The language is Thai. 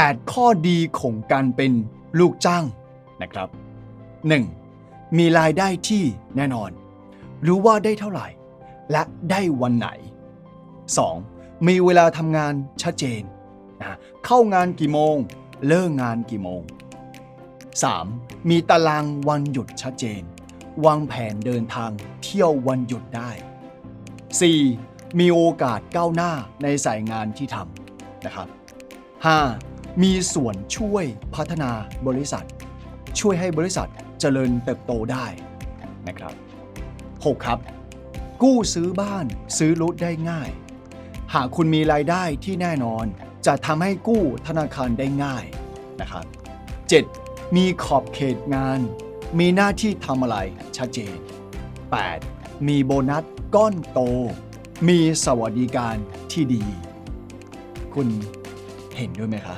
8 ข้อดีของการเป็นลูกจ้างนะครับ 1. มีรายได้ที่แน่นอน รู้ว่าได้เท่าไหร่ และได้วันไหน 2. มีเวลาทำงานชัดเจนนะเข้างานกี่โมง เลิกงานกี่โมง 3. มีตารางวันหยุดชัดเจน วางแผนเดินทางเที่ยววันหยุดได้ 4. มีโอกาสก้าวหน้าในสายงานที่ทำนะครับ 5. มีส่วนช่วยพัฒนาบริษัท ช่วยให้บริษัทเจริญเติบโตได้นะครับ 6. ครับ กู้ซื้อบ้านซื้อรถได้ง่าย หากคุณมีรายได้ที่แน่นอน จะทำให้กู้ธนาคารได้ง่ายนะครับ 7. มีขอบเขตงาน มีหน้าที่ทำอะไรชัดเจน 8. มีโบนัสก้อนโต มีสวัสดิการที่ดี คุณเห็นด้วยไหมคะ